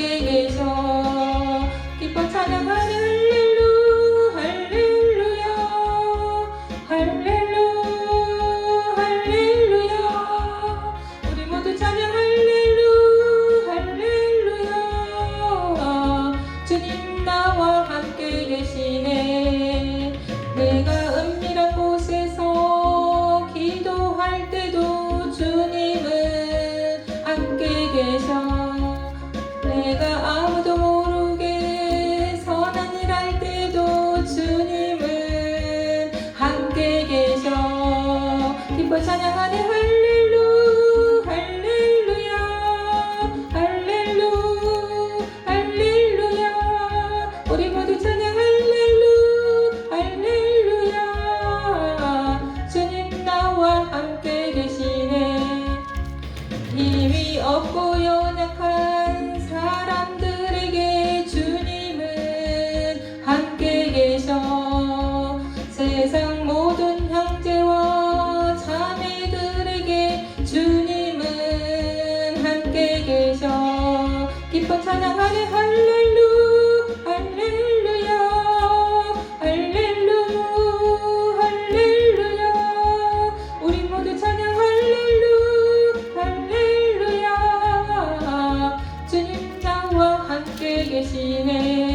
계셔. 기뻐 찬양하는 할렐루 할렐루야. 할렐루 할렐루야. 우리 모두 찬양 할렐루 할렐루야. 주님 나와 함께 계시 기뻐 찬양하네 함께 계셔. 기뻐 찬양하네 할렐루 할렐루야. 할렐루 할렐루야. 우리 모두 찬양 할렐루 할렐루야. 주님 나와 함께 계시네.